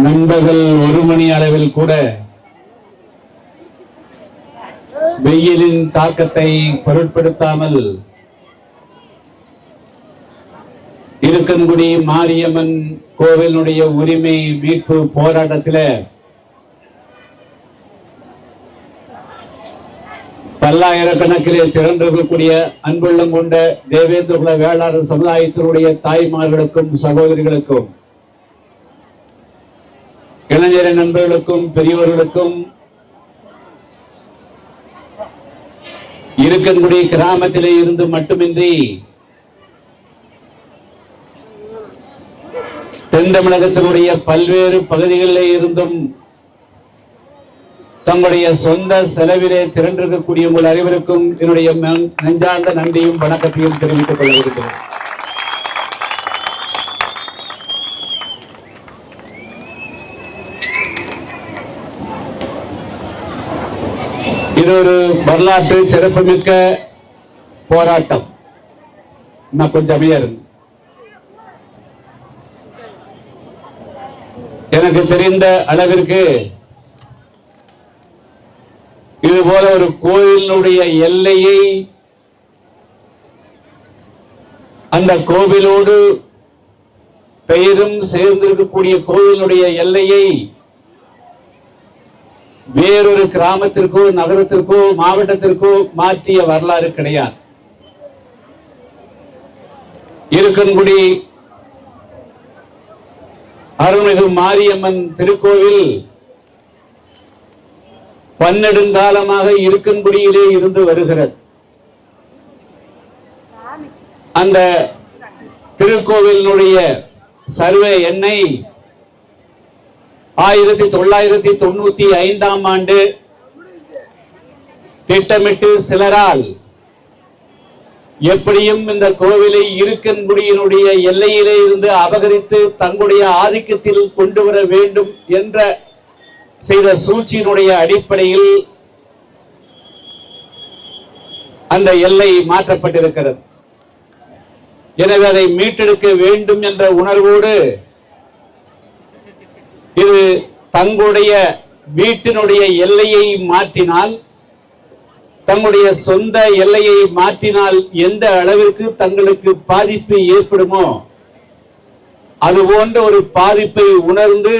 நண்பகல் ஒரு மணி அளவில் கூட வெயிலின் தாக்கத்தை பொருட்படுத்தாமல் இருக்கன்குடி மாரியம்மன் கோவிலுடைய உரிமை மீட்பு போராட்டத்தில் பல்லாயிரக்கணக்கிலே திரண்டிருக்கக்கூடிய அன்புள்ளம் கொண்ட தேவேந்திர குல வேளாளர் சமுதாயத்தினுடைய தாய்மார்களுக்கும் சகோதரிகளுக்கும் இளைஞர நண்பர்களுக்கும் பெரியவர்களுக்கும் இருக்கக்கூடிய கிராமத்திலே இருந்து மட்டுமின்றி தென் தமிழகத்தினுடைய பல்வேறு பகுதிகளிலே இருந்தும் தங்களுடைய சொந்த செலவிலே திரண்டிருக்கக்கூடிய உங்கள் அனைவருக்கும் என்னுடைய நெஞ்சார்ந்த நன்றியும் வணக்கத்தையும் தெரிவித்துக் கொள்ள இது ஒரு வரலாற்று சிறப்புமிக்க போராட்டம். நான் கொஞ்சம் அமையா எனக்கு தெரிந்த அளவிற்கு இது போல ஒரு கோயிலுடைய எல்லையை அந்த கோவிலோடு பெயரும் சேர்ந்திருக்கக்கூடிய கோவிலுடைய எல்லையை வேறொரு கிராமத்திற்கோ நகரத்திற்கோ மாவட்டத்திற்கோ மாற்றிய வரலாறு கிடையாது. இருக்கன்குடி அருள்மிகு மாரியம்மன் திருக்கோவில் பன்னெடுங்காலமாக இருக்கன்குடியிலே இருந்து வருகிறது. அந்த திருக்கோவிலினுடைய சர்வே எண்ணை ஆயிரத்தி தொள்ளாயிரத்தி தொண்ணூத்தி ஐந்தாம் ஆண்டு திட்டமிட்டு சிலரால் எப்படியும் இந்த கோவிலை இருக்கன்குடியினுடைய எல்லையிலே இருந்து அபகரித்து தங்களுடைய ஆதிக்கத்தில் கொண்டு வர வேண்டும் என்ற செய்த சூழ்ச்சியினுடைய அடிப்படையில் அந்த எல்லை மாற்றப்பட்டிருக்கிறது. எனவே அதை மீட்டெடுக்க வேண்டும் என்ற உணர்வோடு இது தங்களுடைய வீட்டினுடைய எல்லையை மாற்றினால் தங்களுடைய சொந்த எல்லையை மாற்றினால் எந்த அளவிற்கு தங்களுக்கு பாதிப்பு ஏற்படுமோ அது போன்ற ஒரு பாதிப்பை உணர்ந்து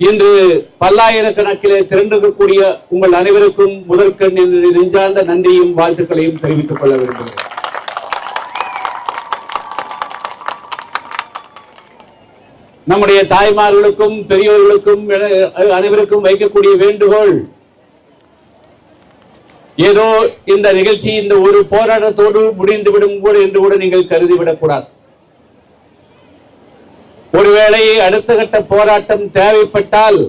இன்று பல்லாயிரக்கணக்கிலே திரண்டிருக்கக்கூடிய உங்கள் அனைவருக்கும் முதற்கண் என்று நெஞ்சார்ந்த நன்றியும் வாழ்த்துக்களையும் தெரிவித்துக் கொள்ள விரும்புகிறேன். நம்முடைய தாய்மார்களுக்கும் பெரியோர்களுக்கும் அனைவருக்கும் வைக்கக்கூடிய வேண்டுகோள். ஏதோ இந்த நிகழ்ச்சி இந்த ஒரு போராட்டத்தோடு முடிந்துவிடும் கூட என்று கூட நீங்கள் கருதிவிடக் கூடாது ஒருவேளை அடுத்த கட்ட போராட்டம் தேவைப்பட்டால்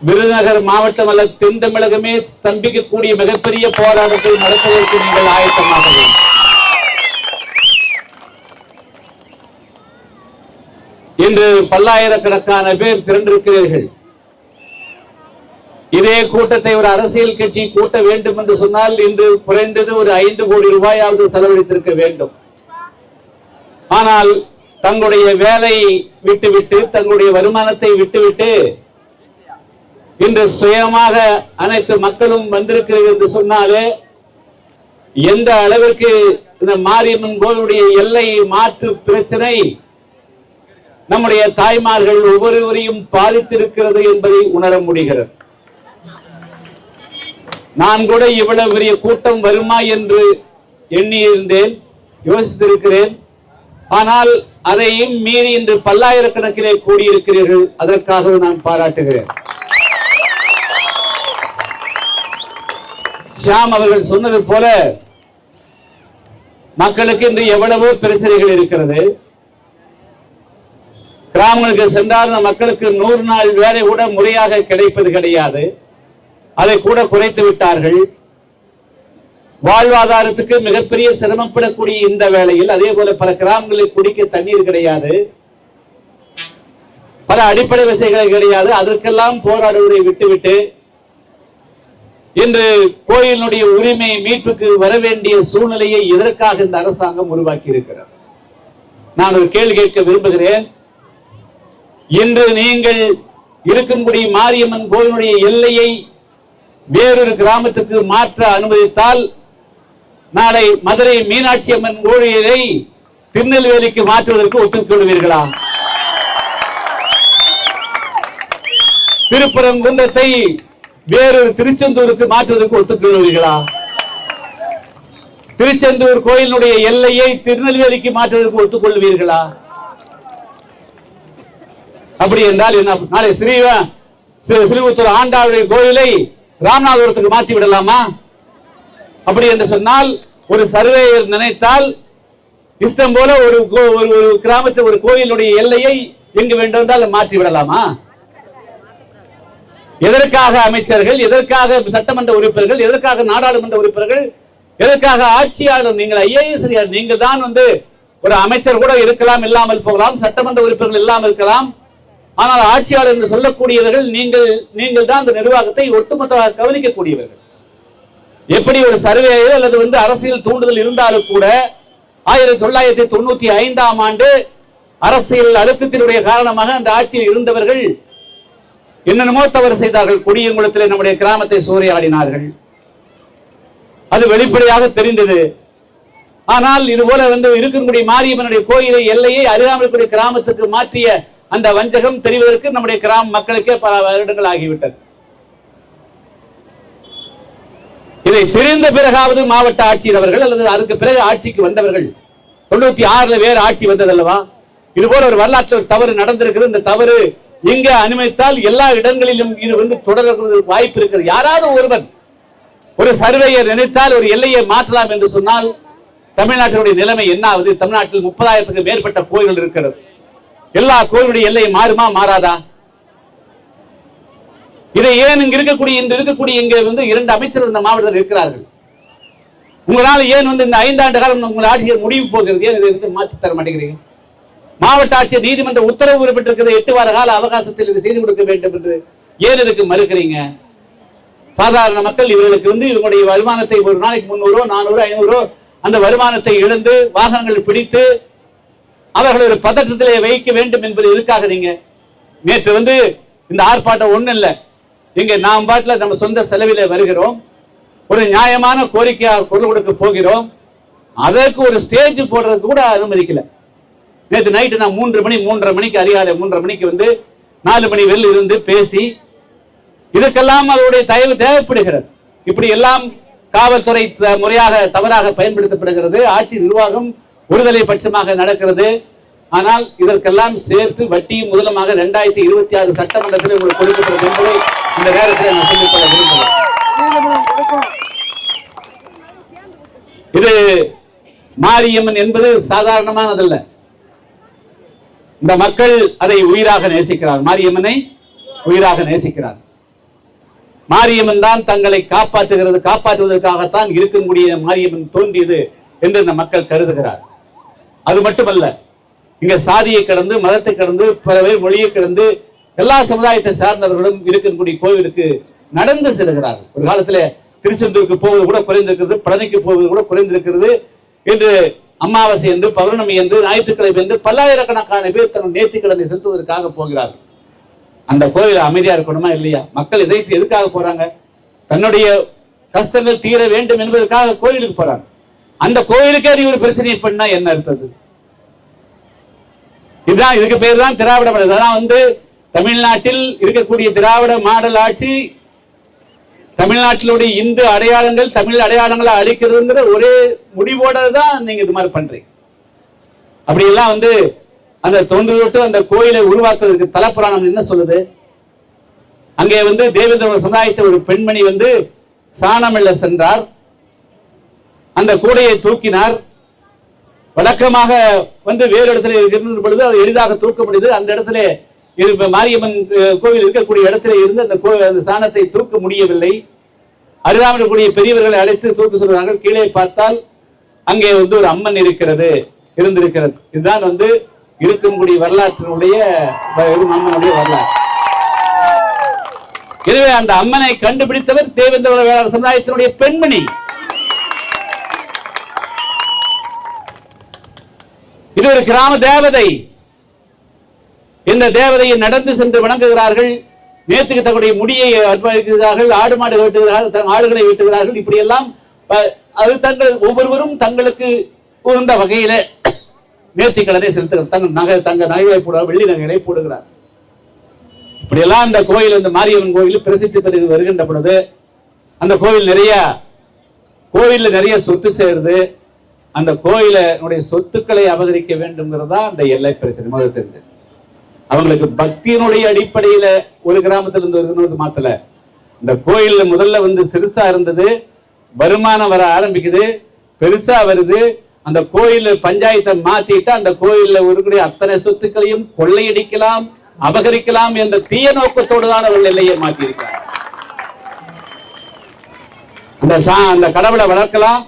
விருதுநகர் மாவட்டம் அல்ல தென் தமிழகமே ஸ்தம்பிக்கக்கூடிய மிகப்பெரிய போராட்டத்தை நடத்துவதற்கு நீங்கள் ஆயத்தமாக வேண்டும் இன்று பல்லாயிரக்கணக்கான பேர் திரண்டிருக்கிறீர்கள். இதே கூட்டத்தை ஒரு அரசியல் கட்சி கூட்ட வேண்டும் என்று சொன்னால் இன்று குறைந்தது ஒரு ஐந்து கோடி ரூபாயாவது செலவழித்திருக்க வேண்டும். ஆனால் தங்களுடைய வேலை விட்டுவிட்டு தங்களுடைய வருமானத்தை விட்டுவிட்டு இன்று சுயமாக அனைத்து மக்களும் வந்திருக்கிறது என்று சொன்னாலே எந்த அளவிற்கு இந்த மாரியம்மன் கோவிலுடைய எல்லை மாற்று பிரச்சனை நம்முடைய தாய்மார்கள் ஒவ்வொருவரையும் பாதித்திருக்கிறது என்பதை உணர முடிகிறது. நான் கூட இவ்வளவு பெரிய கூட்டம் வருமா என்று எண்ணியிருந்தேன் யோசித்திருக்கிறேன். ஆனால் அதையும் மீறி இன்று பல்லாயிரக்கணக்கிலே கூடியிருக்கிறீர்கள் அதற்காக நான் பாராட்டுகிறேன். ஷியாம் அவர்கள் சொன்னது போல மக்களுக்கு இன்று எவ்வளவோ பிரச்சனைகள் இருக்கிறது. கிராமங்களுக்கு சென்றால் மக்களுக்கு நூறு நாள் வேலை கூட முறையாக கிடைப்பது கிடையாது. அதை கூட குறைத்து விட்டார்கள். வாழ்வாதாரத்துக்கு மிகப்பெரிய சிரமப்படக்கூடிய இந்த வேளையில் அதே போல பல கிராமங்களில் குடிக்க தண்ணீர் கிடையாது. பல அடிப்படை வசதிகள் கிடையாது. அதற்கெல்லாம் போராடுவதை விட்டுவிட்டு இன்று கோயிலினுடைய உரிமை மீட்புக்கு வர வேண்டிய சூழ்நிலையை எதற்காக இந்த அரசாங்கம் உருவாக்கி இருக்கிறார் நான் ஒரு கேள்வி கேட்க விரும்புகிறேன். இன்று நீங்கள் இருக்கும்படி மாரியம்மன் கோயிலுடைய எல்லையை வேறொரு கிராமத்துக்கு மாற்ற அனுமதித்தால் நாளை மதுரை மீனாட்சி அம்மன் கோயிலை திருநெல்வேலிக்கு மாற்றுவதற்கு ஒத்துக்கொள்வீர்களா திருப்பரங்குன்றத்தை வேறொரு திருச்செந்தூருக்கு மாற்றுவதற்கு ஒத்துக்கொள்வீர்களா திருச்செந்தூர் கோயிலுடைய எல்லையை திருநெல்வேலிக்கு மாற்றுவதற்கு ஒத்துக்கொள்வீர்களா அப்படி என்றால் என்ன? நாளை ஸ்ரீவ ஸ்ரீ- ஆண்டாளுடைய கோயிலை ராமநாதபுரத்துக்கு மாற்றி விடலாமா? அப்படி என்று சொன்னால் ஒரு சர்வேயர் நினைத்தால் இஷ்டம் போல ஒரு ஒரு ஒரு கிராமத்து ஒரு கோயிலுடைய எல்லையை எங்கு வேண்டுமென்றால் மாற்றி விடலாமா? எதற்காக அமைச்சர்கள் எதற்காக சட்டமன்ற உறுப்பினர்கள் எதற்காக நாடாளுமன்ற உறுப்பினர்கள் எதற்காக ஆட்சியாளர் நீங்கள் ஐஏஎஸ் நீங்கள் தான் வந்து ஒரு அமைச்சர் கூட இருக்கலாம் இல்லாமல் போகலாம் சட்டமன்ற உறுப்பினர்கள் இல்லாமல் இருக்கலாம் ஆனால் ஆட்சியாளர் என்று சொல்லக்கூடியவர்கள் நீங்கள் நீங்கள் தான் அந்த நிர்வாகத்தை ஒட்டுமொத்தமாக கவனிக்கக்கூடியவர்கள். எப்படி ஒரு சர்வே அல்லது வந்து அரசியல் தூண்டுதல் இருந்தாலும் கூட ஆயிரத்தி தொள்ளாயிரத்தி தொண்ணூத்தி ஐந்தாம் ஆண்டு அரசியல் அழுத்தத்தினுடைய காரணமாக அந்த ஆட்சியில் இருந்தவர்கள் என்னென்னமோ தவறு செய்தார்கள். குடியங்குளத்தில் நம்முடைய கிராமத்தை சூறையாடினார்கள். அது வெளிப்படையாக தெரிந்தது. ஆனால் இது போல வந்து இருக்கக்கூடிய மாரியம்மனுடைய கோயிலை எல்லையை அருகாமல் கிராமத்துக்கு மாற்றிய அந்த வஞ்சகம் தெரிவதற்கு நம்முடைய கிராம மக்களுக்கே பல வருடங்கள் ஆகிவிட்டது. இதை தெரிந்த பிறகாவது மாவட்ட ஆட்சியர் அவர்கள் அல்லது அதுக்கு பிறகு ஆட்சிக்கு வந்தவர்கள் தொண்ணூத்தி ஆறுல வேறு ஆட்சி வந்ததல்லவா? இது போல ஒரு வரலாற்று தவறு நடந்திருக்கிறது இந்த தவறு எங்க அனுமதித்தால் எல்லா இடங்களிலும் இது வந்து தொடர்கிறது வாய்ப்பு இருக்கிறது. யாராவது ஒருவன் ஒரு சர்வேயர் நினைத்தால் ஒரு எல்லையை மாற்றலாம் என்று சொன்னால் தமிழ்நாட்டினுடைய நிலைமை என்ன ஆகுது தமிழ்நாட்டில் முப்பதாயிரத்துக்கு மேற்பட்ட கோயில்கள் இருக்கிறது. எல்லா கோயிலுடைய எல்லை மாறுமா மாறாதா? இதை ஏன் இங்க இருக்கக்கூடிய இன்று இருக்கக்கூடிய இங்க வந்து இரண்டு அமைச்சர்கள் இந்த மாவட்டத்தில் இருக்கிறார்கள். உங்களால் ஏன் வந்து இந்த ஐந்தாண்டு காலம் உங்கள் ஆட்சியர் முடிவு போகிறது? ஏன் இதை மாற்றி தர மாட்டேங்கிறீங்க மாவட்ட ஆட்சியர் நீதிமன்ற உத்தரவு குறிப்பிட்டிருக்கிறது எட்டு வார கால அவகாசத்தில் இது செய்து கொடுக்க வேண்டும் என்று ஏன் இதுக்கு மறுக்கிறீங்க? சாதாரண மக்கள் இவர்களுக்கு வந்து இவங்களுடைய வருமானத்தை ஒரு நாளைக்கு முன்னூறோ நானூறு ஐநூறு அந்த வருமானத்தை இழந்து வாகனங்கள் பிடித்து அவர்கள் ஒரு பதற்றத்திலே வைக்க வேண்டும் என்பது எதுக்காக நீங்க? நேற்று வந்து இந்த ஆர்ப்பாட்டம் ஒன்றும் இல்லை இங்கே நாம் பாட்டில் நம்ம சொந்த செலவில் வருகிறோம். ஒரு நியாயமான கோரிக்கையாக குரல் கொடுக்க போகிறோம். அதற்கு ஒரு ஸ்டேஜ் போடுறதுக்கு கூட அனுமதிக்கல. நேற்று நைட்டு நான் மூன்று மணி மூன்றரை மணிக்கு அதிகாலை மூன்றரை மணிக்கு வந்து நாலு மணி வெளில இருந்து பேசி இதற்கெல்லாம் அவருடைய தயவு தேவைப்படுகிறது. இப்படி எல்லாம் காவல்துறை த- முறையாக தவறாக பயன்படுத்தப்படுகிறது. ஆட்சி நிர்வாகம் ஒருதலை பட்சமாக நடக்கிறது. ஆனால் இதற்கெல்லாம் சேர்த்து வட்டியும் முதலமாக இரண்டாயிரத்தி இருபத்தி ஆறு சட்டமன்றத்தில் உங்களுக்கு கொடுக்கப்படும் என்பதை இந்த நேரத்தில் நான் சொல்லிக்கொள்ள விரும்புகிறேன். இது மாரியம்மன் என்பது சாதாரணமானதல்ல. இந்த மக்கள் அதை உயிராக நேசிக்கிறார். மாரியம்மனை உயிராக நேசிக்கிறார். மாரியம்மன் தான் தங்களை காப்பாற்றுகிறது. காப்பாற்றுவதற்காகத்தான் இருக்கக்கூடிய மாரியம்மன் தோன்றியது என்று இந்த மக்கள் கருதுகிறார். அது மட்டுமல்ல இங்க சாதியை கடந்து மதத்தை கடந்து பிறவை மொழியை கடந்து எல்லா சமுதாயத்தை சார்ந்தவர்களும் இருக்கக்கூடிய கோவிலுக்கு நடந்து செல்கிறார்கள். ஒரு காலத்துல திருச்செந்தூருக்கு போவது கூட குறைந்திருக்கிறது பழனிக்கு போவது கூட குறைந்திருக்கிறது. என்று அமாவாசை என்று பௌர்ணமி என்று ஞாயிற்றுக்கிழமை என்று பல்லாயிரக்கணக்கான பேர் தங்கள் நேர்த்திக்கிழமை செலுத்துவதற்காக போகிறார்கள். அந்த கோயில் அமைதியா இருக்கணுமா இல்லையா? மக்கள் இதை எதுக்காக போறாங்க? தன்னுடைய கஷ்டங்கள் தீர வேண்டும் என்பதற்காக கோயிலுக்கு போறாங்க. அந்த கோயிலுக்கே நீ ஒரு பிரச்சனையை பண்ணா என்ன அர்த்தது இதுதான் இதுக்கு பேர் தான் திராவிட மாடல். இதெல்லாம் வந்து தமிழ்நாட்டில் இருக்கக்கூடிய திராவிட மாடல் ஆட்சி தமிழ்நாட்டிலுடைய இந்து அடையாளங்கள் தமிழ் அடையாளங்களை அழிக்கிறதுங்கிற ஒரே முடிவோட தான் நீங்க இது மாதிரி பண்றீங்க. அப்படி எல்லாம் வந்து அந்த தொன்று தொட்டு அந்த கோயிலை உருவாக்குவதற்கு தலப்புராணம் என்ன சொல்லுது? அங்கே வந்து தேவேந்திர சமுதாயத்தை ஒரு பெண்மணி வந்து சாணமெல்ல சென்றார். அந்த கூடையை தூக்கினார். வழக்கமாக வந்து வேறு இடத்துல இருந்த பொழுது அது எளிதாக தூக்க முடியுது அந்த இடத்துல மாரியம்மன் கோவில் இருக்கக்கூடிய இடத்துல இருந்து அந்த அந்த சாணத்தை தூக்க முடியவில்லை. அருகாமல் இருக்கக்கூடிய பெரியவர்களை அழைத்து தூக்க சொல்கிறார்கள். கீழே பார்த்தால் அங்கே வந்து ஒரு அம்மன் இருக்கிறது இருந்திருக்கிறது. இதுதான் வந்து இருக்கக்கூடிய வரலாற்றினுடைய அம்மனுடைய வரலாறு. எனவே அந்த அம்மனை கண்டுபிடித்தவர் தேவேந்திர வேளாண் சமுதாயத்தினுடைய பெண்மணி. இது ஒரு கிராம தேவதை. இந்த தேவதையை நடந்து சென்று வணங்குகிறார்கள். நேற்றுக்கு தங்களுடைய முடியை அர்ப்பணிக்கிறார்கள் ஆடு மாடு வெட்டுகிறார்கள் தன் ஆடுகளை வெட்டுகிறார்கள். இப்படி எல்லாம் அது தங்கள் ஒவ்வொருவரும் தங்களுக்கு உகந்த வகையில நேர்த்திக்கடனை செலுத்துகிறார். தங்கள் நகை தங்க நகையை போடுறார் வெள்ளி நகைகளை போடுகிறார். இப்படியெல்லாம் அந்த கோயில் இந்த மாரியம்மன் கோயில் பிரசித்தி பெற்று வருகின்ற பொழுது அந்த கோவில் நிறைய கோயில்ல நிறைய சொத்து சேருது. அந்த கோயிலுடைய சொத்துக்களை அபகரிக்க வேண்டும்ங்கிறதா அந்த எல்லை பிரச்சனை. முதல் தெரிஞ்சு அவங்களுக்கு பக்தியினுடைய அடிப்படையில ஒரு கிராமத்துல இருந்து ஒரு மாத்தல. இந்த கோயில்ல முதல்ல வந்து சிறுசா இருந்தது வருமானம் வர ஆரம்பிக்குது பெருசா வருது. அந்த கோயில் பஞ்சாயத்தை மாத்திட்டு அந்த கோயில்ல இருக்கக்கூடிய அத்தனை சொத்துக்களையும் கொள்ளையடிக்கலாம் அபகரிக்கலாம் என்ற தீய நோக்கத்தோடு தான் அவர்கள் எல்லையை மாத்தியிருக்காங்க அந்த சா அந்த கடவுளை வளர்க்கலாம்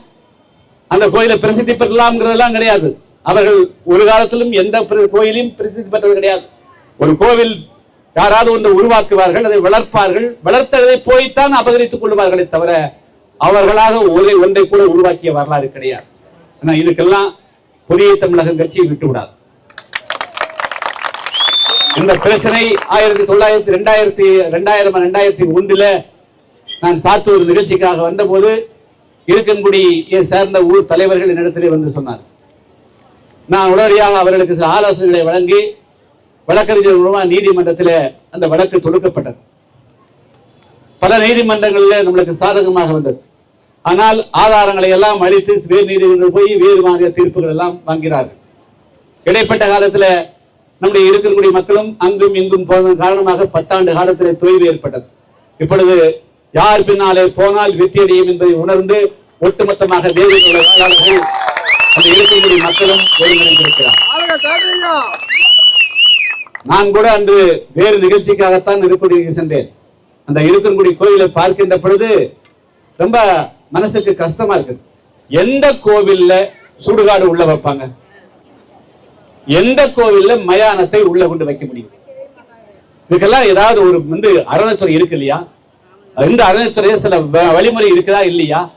அந்த கோயிலை பிரசித்தி பெறலாம்ங்கிறதெல்லாம் கிடையாது. அவர்கள் ஒரு காலத்திலும் எந்த பிர- கோயிலையும் பிரசித்தி பெற்றது கிடையாது. ஒரு கோவில் யாராவது ஒன்று உருவாக்குவார்கள் அதை வளர்ப்பார்கள் வளர்த்ததை போய்த்தான் அபகரித்துக் கொள்வார்களே தவிர அவர்களாக ஒரே ஒன்றை கூட உருவாக்கிய வரலாறு கிடையாது. ஆனா இதுக்கெல்லாம் புதிய தமிழகம் கட்சியை விட்டு விடாது இந்த பிரச்சனை ஆயிரத்தி தொள்ளாயிரத்தி ரெண்டாயிரத்தி ரெண்டாயிரம் ரெண்டாயிரத்தி ஒன்றுல நான் சாத்தூர் நிகழ்ச்சிக்காக வந்தபோது இருக்கன்குடியை சேர்ந்த ஊர் தலைவர்கள் என்னிடத்திலே வந்து சொன்னார். நான் உடனடியாக அவர்களுக்கு சில ஆலோசனைகளை வழங்கி வழக்கறிஞர் மூலமா நீதிமன்றத்தில் அந்த வழக்கு தொடுக்கப்பட்டது. பல நீதிமன்றங்களில் நம்மளுக்கு சாதகமாக வந்தது. ஆனால் ஆதாரங்களை எல்லாம் அழித்து வேறு நீதிமன்றம் போய் வேறு வாங்கிய தீர்ப்புகள் எல்லாம் வாங்கினார்கள். இடைப்பட்ட காலத்துல நம்முடைய இருக்கக்கூடிய மக்களும் அங்கும் இங்கும் போனதன் காரணமாக பத்தாண்டு காலத்தில் தொய்வு ஏற்பட்டது. இப்பொழுது யார் பின்னாலே போனால் வெற்றியடையும் என்பதை உணர்ந்து ஒட்டுமொத்தமாக தேவையுள்ள வேளாளர்கள் அந்த இருக்கக்கூடிய மக்களும் ஒருங்கிணைந்திருக்கிறார். நான் கூட அன்று வேறு நிகழ்ச்சிக்காகத்தான் இருக்கக்கூடிய சென்றேன். அந்த இருக்கன்குடி கோயிலை பார்க்கின்ற பொழுது ரொம்ப மனசுக்கு கஷ்டமா இருக்கு எந்த கோவில்ல சுடுகாடு உள்ள வைப்பாங்க? எந்த கோவில்ல மயானத்தை உள்ள கொண்டு வைக்க முடியும்? இதுக்கெல்லாம் ஏதாவது ஒரு வந்து அறநிலைத்துறை இருக்கு இல்லையா? இந்த அறநிலைத்துறையில சில வ- வழிமுறை இருக்குதா இல்லையா?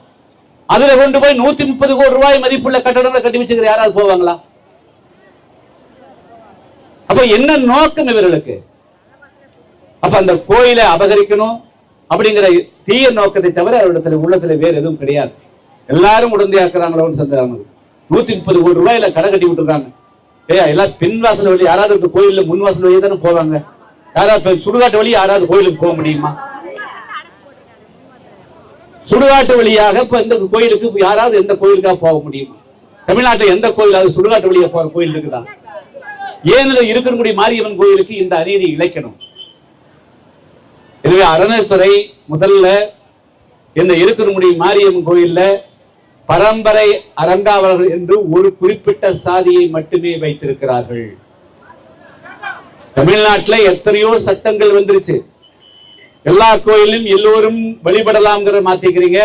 அதுல கொண்டு போய் நூத்தி முப்பது கோடி ரூபாய் மதிப்புள்ள கட்டடங்களை கட்டி வச்சுக்கிற யாராவது போவாங்களா? அப்ப என்ன நோக்கம் இவர்களுக்கு? அப்ப அந்த கோயிலை அபகரிக்கணும் அப்படிங்கிற தீய நோக்கத்தை தவிர அவரிடத்துல உள்ளத்துல வேற எதுவும் கிடையாது. எல்லாரும் உடந்தையாக்குறாங்களோன்னு சொல்றாங்க. நூத்தி முப்பது கோடி ரூபாயில கடை கட்டி விட்டுருக்காங்க. ஏய் எல்லாம் பின் வாசல் வழி யாராவது இந்த கோயில்ல முன் வாசல் வழியே தானே போவாங்க. யாராவது சுடுகாட்டு வழி யாராவது கோயிலுக்கு போக முடியுமா? சுடுகாட்டு வழியாக இப்ப இந்த கோயிலுக்கு யாராவது எந்த கோயிலுக்காக போக முடியும்? தமிழ்நாட்டில் எந்த கோயிலாவது சுடுகாட்டு வழியா போற கோயில் இருக்குதா? ஏன் இருக்கக்கூடிய மாரியம்மன் கோயிலுக்கு இந்த அநீதி இழைக்கணும். எனவே அறநிலைத்துறை முதல்ல இந்த இருக்கக்கூடிய மாரியம்மன் கோயில்ல பரம்பரை அறங்காவலர்கள் என்று ஒரு குறிப்பிட்ட சாதியை மட்டுமே வைத்திருக்கிறார்கள். தமிழ்நாட்டுல எத்தனையோ சட்டங்கள் வந்துருச்சு. எல்லா கோயிலும் எல்லோரும் வழிபடலாம்ங்கிற மாத்திக்கிறீங்க.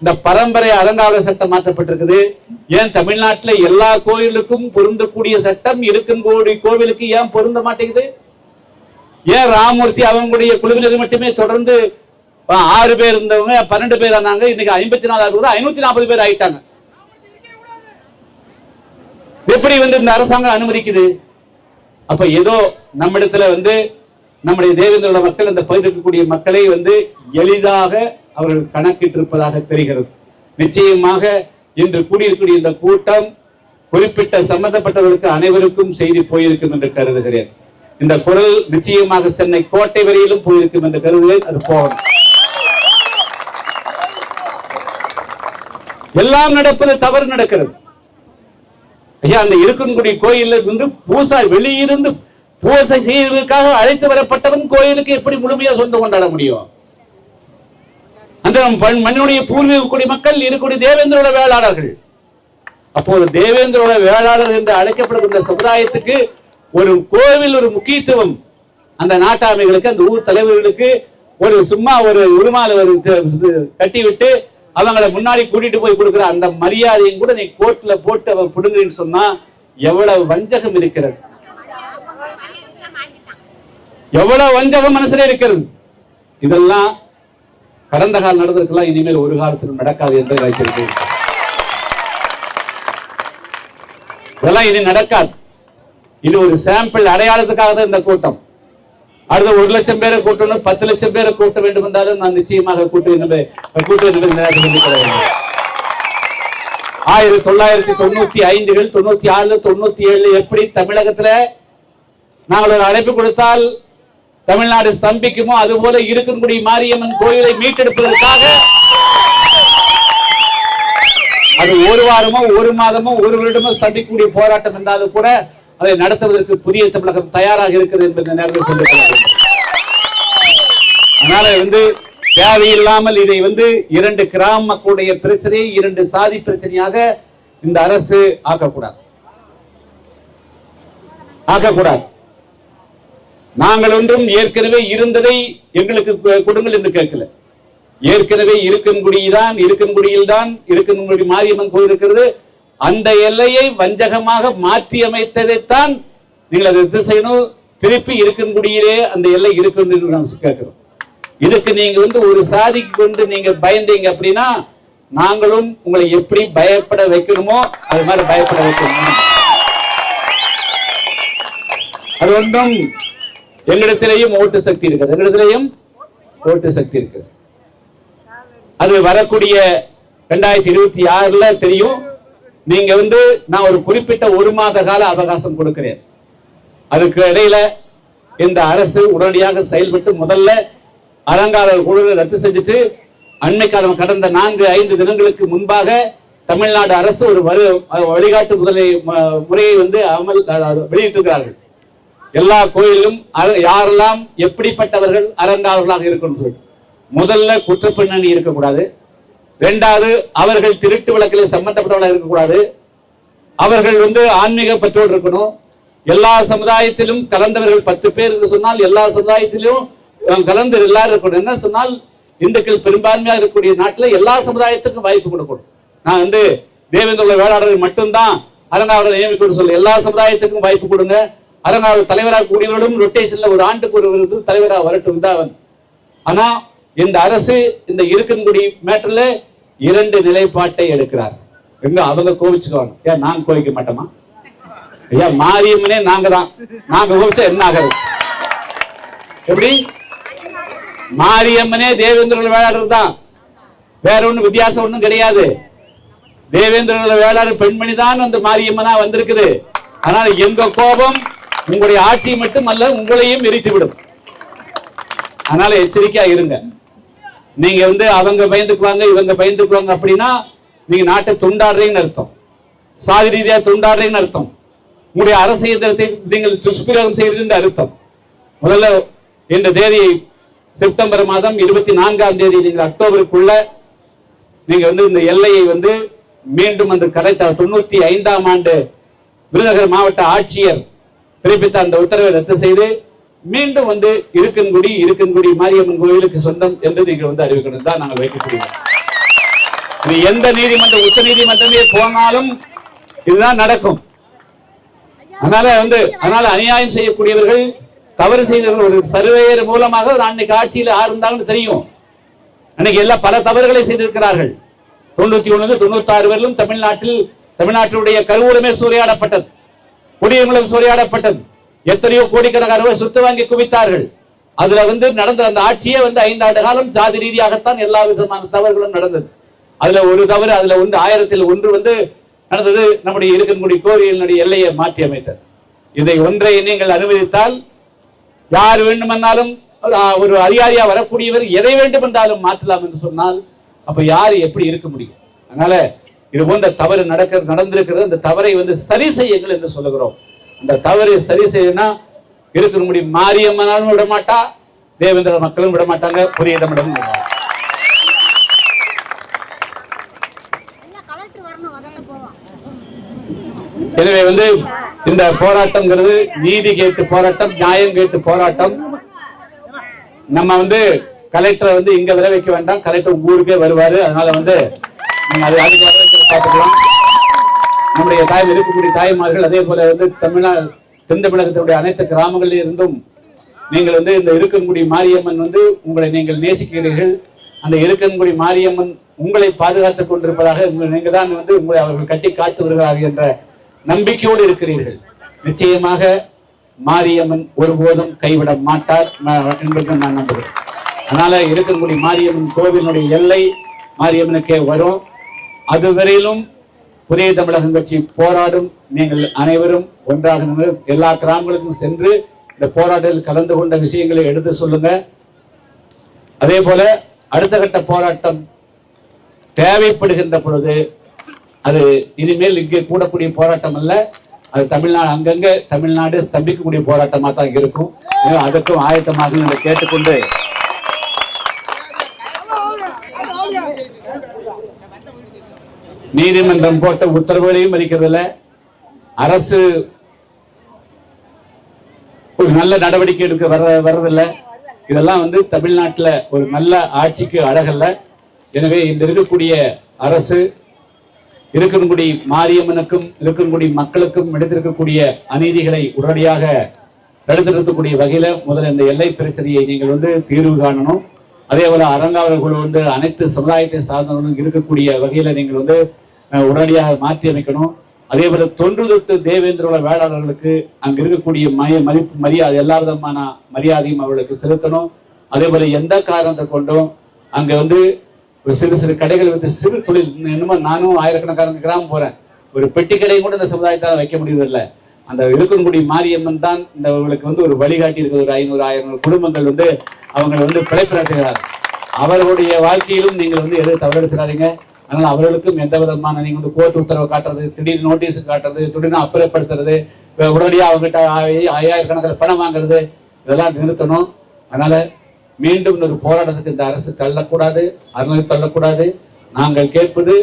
இந்த பரம்பரை அறங்காவல சட்டம் மாற்றப்பட்டிருக்குது. ஏன் தமிழ்நாட்டுல எல்லா கோயிலுக்கும் பொருந்தக்கூடிய சட்டம் இருக்கன்கோடி கோவிலுக்கு ஏன் பொருந்த மாட்டேங்குது? ஏன் ராமூர்த்தி அவங்களுடைய குழுவினர் மட்டுமே தொடர்ந்து ஆறு பேர் இருந்தவங்க பன்னெண்டு பேர் ஆனாங்க. இன்னைக்கு ஐம்பத்தி நாலாவது ஐநூத்தி நாற்பது பேர் ஆயிட்டாங்க. எப்படி வந்து இந்த அரசாங்கம் அனுமதிக்குது? அப்ப ஏதோ நம்மிடத்துல வந்து நம்முடைய தேவேந்திரோட மக்கள் அந்த பகுதியில் இருக்கக்கூடிய மக்களை வந்து எளிதாக அவர்கள் கணக்கிட்டிருப்பதாக தெரிகிறது. நிச்சயமாக இன்று கூடியிருக்கக்கூடிய இந்த கூட்டம் குறிப்பிட்ட சம்பந்தப்பட்டவர்களுக்கு அனைவருக்கும் செய்தி போயிருக்கும் என்று கருதுகிறேன். இந்த குரல் நிச்சயமாக சென்னை கோட்டை வரையிலும் போயிருக்கும் என்று கருதுகிறேன். அது போகணும். எல்லாம் நடப்பது தவறு நடக்கிறது. ஐயா அந்த இருக்கன்குடி கோயிலில் வந்து பூசா வெளியிருந்து பூசை செய்வதற்காக அழைத்து வரப்பட்டவன் கோயிலுக்கு எப்படி முழுமையா சொந்தம் கொண்டாட முடியும்? அந்த மண்ணுடைய பூர்வீக குடிமக்கள் இருக்கக்கூடிய தேவேந்திரோட வேளாளர்கள். அப்போது தேவேந்திரோட வேளாளர் என்று அழைக்கப்படுகின்ற சமுதாயத்துக்கு ஒரு கோவில் ஒரு முக்கியத்துவம். அந்த நாட்டாமைகளுக்கு அந்த ஊர் தலைவர்களுக்கு ஒரு சும்மா ஒரு உருமால ஒரு த- அவங்கள முன்னாடி கூட்டிட்டு போய் கொடுக்கிற அந்த மரியாதையும் கூட நீ கோர்ட்ல போட்டு அவன் பிடுங்குறேன்னு சொன்னா எவ்வளவு வஞ்சகம் இருக்கிறது. எவ்வளவு வஞ்சகம் மனசுல இருக்கிறது? இதெல்லாம் கடந்த காலம் நடந்திருக்கலாம் இனிமேல் ஒரு காலத்திலும் நடக்காது என்று வைத்திருக்கேன் இதெல்லாம் இனி நடக்காது. இது ஒரு சாம்பிள் அடையாளத்துக்காக தான் இந்த கூட்டம். அடுத்த ஒரு லட்சம் பேரை கூட்டணும் பத்து லட்சம் பேரை கூட்ட வேண்டும் என்றாலும் நான் நிச்சயமாக கூட்டுவேன் என்று கூட்டுவேன் ஆயிரத்தி தொள்ளாயிரத்தி தொண்ணூத்தி ஐந்துகள் தொண்ணூத்தி ஆறு தொண்ணூத்தி ஏழு எப்படி தமிழகத்துல நாங்கள் ஒரு அழைப்பு கொடுத்தால் தமிழ்நாடு ஸ்தம்பிக்குமோ அதுபோல இருக்கன்குடி மாரியம்மன் கோயிலை மீட்டெடுப்பதற்காக அது ஒரு வாரமோ ஒரு மாதமோ ஒரு வருடமோ ஸ்தம்பிக்கக்கூடிய போராட்டம் என்றாலும் கூட அதை நடத்துவதற்கு புதிய தமிழகம் தயாராக இருக்கிறது என்பதை நேரத்தில் அதனால வந்து தேவையில்லாமல் இதை வந்து இரண்டு கிராம மக்களுடைய பிரச்சனையை இரண்டு சாதி பிரச்சனையாக இந்த அரசு ஆக்கக்கூடாது. ஆக்கக்கூடாது. நாங்கள் ஒன்றும் ஏற்கனவே இருந்ததை எங்களுக்கு கொடுங்கள் என்று கேட்கல. ஏற்கனவே இருக்கன்குடிதான் இருக்கன்குடியில் தான் இருக்கன்குடி மாரியம்மன் கோயில் இருக்கிறது. அந்த எல்லையை வஞ்சகமாக மாற்றி அமைத்ததைத்தான் நீங்கள் அதை ரத்து செய்யணும். திருப்பி இருக்கன்குடியிலே அந்த எல்லை இருக்கும் என்று நாம் கேட்கிறோம். இதுக்கு நீங்க வந்து ஒரு சாதிக்கு கொண்டு நீங்க பயந்தீங்க அப்படின்னா நாங்களும் உங்களை எப்படி பயப்பட வைக்கணுமோ அது மாதிரி பயப்பட வைக்கணும். அது ஒன்றும் எங்களிடத்திலேயும் ஓட்டு சக்தி இருக்குது எங்களிடத்திலேயும் ஓட்டு சக்தி இருக்குது அது வரக்கூடிய ரெண்டாயிரத்தி இருபத்தி ஆறுல தெரியும். நீங்க வந்து நான் ஒரு குறிப்பிட்ட ஒரு மாத கால அவகாசம் கொடுக்கிறேன். அதுக்கு இடையில இந்த அரசு உடனடியாக செயல்பட்டு முதல்ல அலங்காரர் குழுவை ரத்து செஞ்சுட்டு அண்மைக்காலம் கடந்த நான்கு ஐந்து தினங்களுக்கு முன்பாக தமிழ்நாடு அரசு ஒரு வழிகாட்டு முதலை முறையை வந்து அமல் வெளியிட்டிருக்கிறார்கள். எல்லா கோயிலும் யாரெல்லாம் எப்படிப்பட்டவர்கள் அலங்காரர்களாக இருக்கணும் சொல்லி. முதல்ல குற்றப்பின்னணி இருக்கக்கூடாது. ரெண்டாவது அவர்கள் திருட்டு வழக்கில் சம்பந்தப்பட்டவர்களாக இருக்கக்கூடாது. அவர்கள் வந்து ஆன்மீக பற்றோடு இருக்கணும். எல்லா சமுதாயத்திலும் கலந்தவர்கள் பத்து பேர் சொன்னால் எல்லா சமுதாயத்திலும் கலந்து எல்லாரும் இருக்கணும். என்ன சொன்னால் இந்துக்கள் பெரும்பான்மையாக இருக்கக்கூடிய நாட்டில் எல்லா சமுதாயத்துக்கும் வாய்ப்பு கொடுக்கணும். நான் வந்து தேவேந்திர வேளாளர்கள் மட்டும்தான் அலங்காவலர் நியமிக்கணும் சொல்ல. எல்லா சமுதாயத்துக்கும் வாய்ப்பு கொடுங்க. அலங்காவலர் தலைவராக கூடியவர்களும் ரொட்டேஷன்ல ஒரு ஆண்டுக்கு ஒரு விருது தலைவராக வரட்டும் தான் ஆனா இந்த அரசு இந்த இருக்கன்குடி மேட்டர்ல இரண்டு நிலைப்பாட்டை எடுக்கிறார். எங்க அவங்க கோவிச்சுக்குவாங்க ஏன் நாங்க கோவிக்க மாட்டோமா? ஐயா மாரியம்மனே நாங்க தான். நாங்க கோவிச்சா என்ன ஆகிறது எப்படி? மாரியம்மனே தேவேந்திரர்கள் வேளாளர் தான். வேற ஒண்ணும் வித்தியாசம் ஒண்ணும் கிடையாது. தேவேந்திரர்கள் வேளாளர் பெண்மணி தான் அந்த மாரியம்மனா வந்திருக்குது. ஆனால் எங்க கோபம்? உங்களுடைய ஆட்சியை மட்டுமல்ல உங்களையும் எரித்துவிடும். அதனால எச்சரிக்கையா இருங்க. நீங்க வந்து அவங்க பயந்துக்குவாங்க இவங்க பயந்துக்குவாங்க அப்படின்னா நீங்க நாட்டை துண்டாடுறீங்கன்னு அர்த்தம். சாதி ரீதியா துண்டாடுறீங்கன்னு அர்த்தம். உங்களுடைய அரசு இயந்திரத்தை நீங்கள் துஷ்பிரயோகம் செய்கிறீங்கன்னு அர்த்தம். முதல்ல இந்த தேதியை செப்டம்பர் மாதம் இருபத்தி நான்காம் தேதி நீங்கள் அக்டோபருக்குள்ள நீங்க வந்து இந்த எல்லையை வந்து மீண்டும் அந்த கரைத்த தொண்ணூத்தி ஐந்தாம் ஆண்டு விருதுநகர் மாவட்ட ஆட்சியர் பிறப்பித்த அந்த உத்தரவை ரத்து செய்து மீண்டும் வந்து இருக்கன்குடி இருக்கன்குடி மாரியம்மன் கோயிலுக்கு சொந்தம் என்று இங்க வந்து அறிவிக்கணும் தான் நாங்கள் வைக்கக்கூடிய இது எந்த நீதிமன்றம் உச்ச நீதிமன்றமே போனாலும் இதுதான் நடக்கும். அதனால வந்து அதனால அநியாயம் செய்யக்கூடியவர்கள் தவறு செய்தவர்கள் ஒரு சர்வேயர் மூலமாக ஒரு அன்னைக்கு ஆட்சியில் யார் இருந்தாலும் தெரியும். அன்னைக்கு எல்லாம் பல தவறுகளை செய்திருக்கிறார்கள். தொண்ணூத்தி ஒண்ணு தொண்ணூத்தி ஆறு வரையிலும் தமிழ்நாட்டில் தமிழ்நாட்டினுடைய கருவூலமே சூறையாடப்பட்டது. குடியமங்கலம் சூறையாடப்பட்டது. எத்தனையோ கோடிக்கணக்கான ரூபாய் சொத்து வாங்கி குவித்தார்கள். அதுல வந்து நடந்த அந்த ஆட்சியே வந்து ஐந்தாண்டு காலம் ஜாதி ரீதியாகத்தான் எல்லா விதமான தவறுகளும் நடந்தது. அதுல ஒரு தவறு அதுல வந்து ஆயிரத்தில் ஒன்று வந்து நடந்தது. நம்முடைய இருக்கன்குடி கோரியினுடைய எல்லையை மாற்றி அமைத்தது. இதை ஒன்றை நீங்கள் அனுமதித்தால் யார் வேண்டுமென்னாலும் ஒரு அதிகாரியா வரக்கூடியவர் எதை வேண்டும் என்றாலும் மாற்றலாம் என்று சொன்னால் அப்ப யார் எப்படி இருக்க முடியும்? அதனால இது போன்ற தவறு நடக்க நடந்திருக்கிறது. அந்த தவறை வந்து சரி செய்யுங்கள் என்று சொல்லுகிறோம். அந்த தவறை சரி செய்யணும்னா இருக்க முடியும் மாரியம்மனாலும் விட மாட்டா தேவேந்திர மக்களும் விட மாட்டாங்க புதிய தமிழகம் எனவே வந்து இந்த போராட்டம்ங்கிறது நீதி கேட்டு போராட்டம் நியாயம் கேட்டு போராட்டம். நம்ம வந்து கலெக்டரை வந்து இங்க வர வைக்க வேண்டாம். கலெக்டர் ஊருக்கே வருவாரு. அதனால வந்து நீங்க அது அதுக்கு பார்த்துக்கலாம். நம்முடைய தாய் இருக்கக்கூடிய தாய்மார்கள் அதே போல வந்து தமிழ்நாடு தென் தமிழகத்தினுடைய அனைத்து கிராமங்களில் இருந்தும் நீங்கள் வந்து இந்த இருக்கன்குடி மாரியம்மன் வந்து உங்களை நீங்கள் நேசிக்கிறீர்கள். அந்த இருக்கன்குடி மாரியம்மன் உங்களை பாதுகாத்துக் கொண்டிருப்பதாக நீங்கள் தான் வந்து உங்களை அவர்கள் கட்டி காத்து வருகிறார்கள் என்ற நம்பிக்கையோடு இருக்கிறீர்கள். நிச்சயமாக மாரியம்மன் ஒருபோதும் கைவிட மாட்டார் என்பதை நான் நம்புகிறேன். அதனால இருக்கன்குடி மாரியம்மன் கோவிலுடைய எல்லை மாரியம்மனுக்கே வரும். அதுவரையிலும் புதிய தமிழகம் கட்சி போராடும். நீங்கள் அனைவரும் ஒன்றாக எல்லா கிராமங்களுக்கும் சென்று இந்த போராட்டத்தில் கலந்து கொண்ட விஷயங்களை எடுத்து சொல்லுங்க. அதே போல அடுத்த கட்ட போராட்டம் தேவைப்படுகின்ற பொழுது அது இனிமேல் இங்கே கூடக்கூடிய போராட்டம் அல்ல. அது தமிழ்நாடு அங்கங்க தமிழ்நாடு ஸ்தம்பிக்கக்கூடிய போராட்டமாக தான் இருக்கும். எனவே அதற்கும் ஆயத்தமாக என்று கேட்டுக்கொண்டு நீதிமன்றம் போட்ட உத்தரவுகளையும் மதிக்கிறதுல அரசு ஒரு நல்ல நடவடிக்கை எடுக்க வர வர்றதில்ல. இதெல்லாம் வந்து தமிழ்நாட்டில் ஒரு நல்ல ஆட்சிக்கு அழகல்ல. எனவே இந்த இருக்கக்கூடிய அரசு இருக்கன்குடி மாரியம்மனுக்கும் இருக்கன்குடி மக்களுக்கும் எடுத்திருக்கக்கூடிய அநீதிகளை உடனடியாக தடுத்திருக்கக்கூடிய வகையில முதல்ல இந்த எல்லை பிரச்சனையை நீங்கள் வந்து தீர்வு காணணும். அதே போல அறங்காவலர் வந்து அனைத்து சமுதாயத்தை சார்ந்தவர்களும் இருக்கக்கூடிய வகையில நீங்கள் வந்து உடனடியாக மாற்றி அமைக்கணும் அதே போல தொன்று தொட்டு தேவேந்திரோட வேளாளர்களுக்கு அங்க இருக்கக்கூடிய மய மதிப்பு மரியாதை எல்லா விதமான மரியாதையும் அவர்களுக்கு செலுத்தணும். அதே போல எந்த காரணத்தை கொண்டும் அங்க வந்து ஒரு சிறு சிறு கடைகள் வந்து சிறு தொழில் இன்னும் நானும் ஆயிரக்கணக்கான கிராமம் போறேன். ஒரு பெட்டி கடை கூட இந்த சமுதாயத்தால் வைக்க முடியவில்லை அந்த இருக்கன்குடி மாரியம்மன் தான் இந்த அவர்களுக்கு வந்து ஒரு வழிகாட்டி இருக்குது ஒரு ஐநூறு ஆயிரம் குடும்பங்கள் வந்து அவங்களை வந்து பிழைப்பு நடத்துகிறார் அவர்களுடைய வாழ்க்கையிலும் நீங்கள் வந்து எதுவும் தவறெடுத்துறாதீங்க அதனால் அவர்களுக்கும் எந்த விதமான நீங்கள் வந்து கோர்ட் உத்தரவு காட்டுறது திடீர் நோட்டீஸ் காட்டுறது திடீர்னு அப்புறப்படுத்துறது உடனடியாக அவங்ககிட்ட ஐயாயிரக்கணக்கில் பணம் வாங்குறது இதெல்லாம் நிறுத்தணும். அதனால் மீண்டும் ஒரு போராட்டத்துக்கு இந்த அரசு தள்ளக்கூடாது அறநிலை தள்ளக்கூடாது. நாங்கள் கேட்பது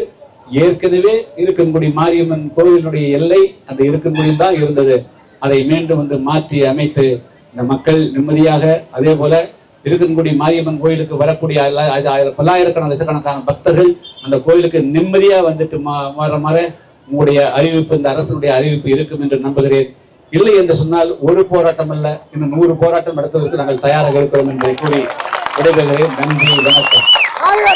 ஏற்கனவே இருக்கன்குடி மாரியம்மன் கோவிலுடைய எல்லை அந்த இருக்கன்குடியில் தான் இருந்தது. அதை மீண்டும் வந்து மாற்றி அமைத்து இந்த மக்கள் நிம்மதியாக அதே போல இருக்கன்குடி மாரியம்மன் கோயிலுக்கு வரக்கூடிய ஆயிரம் பல்லாயிரக்கணக்கான லட்சக்கணக்கான பக்தர்கள் அந்த கோயிலுக்கு நிம்மதியா வந்துட்டு மா- மாற மாற உங்களுடைய அறிவிப்பு இந்த அரசனுடைய அறிவிப்பு இருக்கும் என்று நம்புகிறேன். இல்லை என்று சொன்னால் ஒரு போராட்டம் அல்ல இன்னும் நூறு போராட்டம் நடத்துவதற்கு நாங்கள் தயாராக இருக்கிறோம் என்பதை கூறி விடைபெறுகிறேன். நன்றி வணக்கம்.